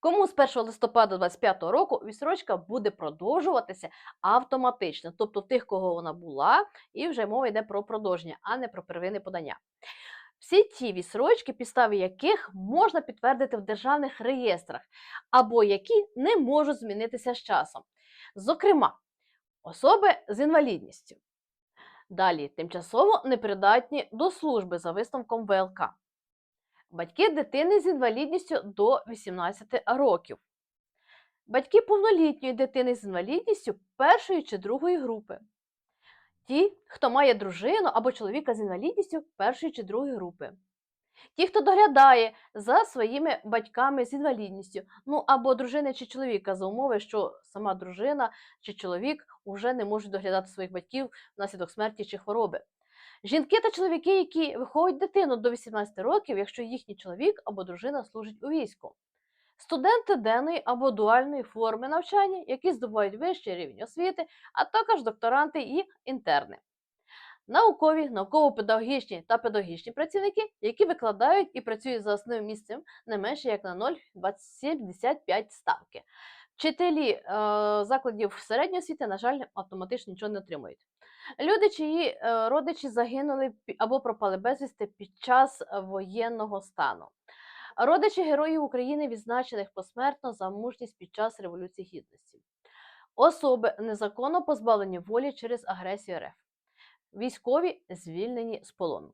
Кому з 1 листопада 2025 року відсрочка буде продовжуватися автоматично, тобто тих, кого вона була, і вже мова йде про продовження, а не про первинне подання. Всі ті відсрочки, підстави яких можна підтвердити в державних реєстрах, або які не можуть змінитися з часом. Зокрема, особи з інвалідністю. Далі тимчасово непридатні до служби за висновком ВЛК. Батьки дитини з інвалідністю до 18 років. Батьки повнолітньої дитини з інвалідністю першої чи другої групи. Ті, хто має дружину або чоловіка з інвалідністю першої чи другої групи. Ті, хто доглядає за своїми батьками з інвалідністю, ну або дружини чи чоловіка за умови, що сама дружина чи чоловік вже не можуть доглядати своїх батьків внаслідок смерті чи хвороби. Жінки та чоловіки, які виховують дитину до 18 років, якщо їхній чоловік або дружина служить у війську. Студенти денної або дуальної форми навчання, які здобувають вищий рівень освіти, а також докторанти і інтерни. Наукові, науково-педагогічні та педагогічні працівники, які викладають і працюють за основним місцем не менше як на 0,75 ставки. Вчителі е, закладів середньої освіти, на жаль, автоматично нічого не отримують. Люди, чиї е, родичі загинули або пропали безвісти під час е, воєнного стану. Родичі героїв України, відзначених посмертно за мужність під час Революції Гідності. Особи незаконно позбавлені волі через агресію РФ. Військові звільнені з полону.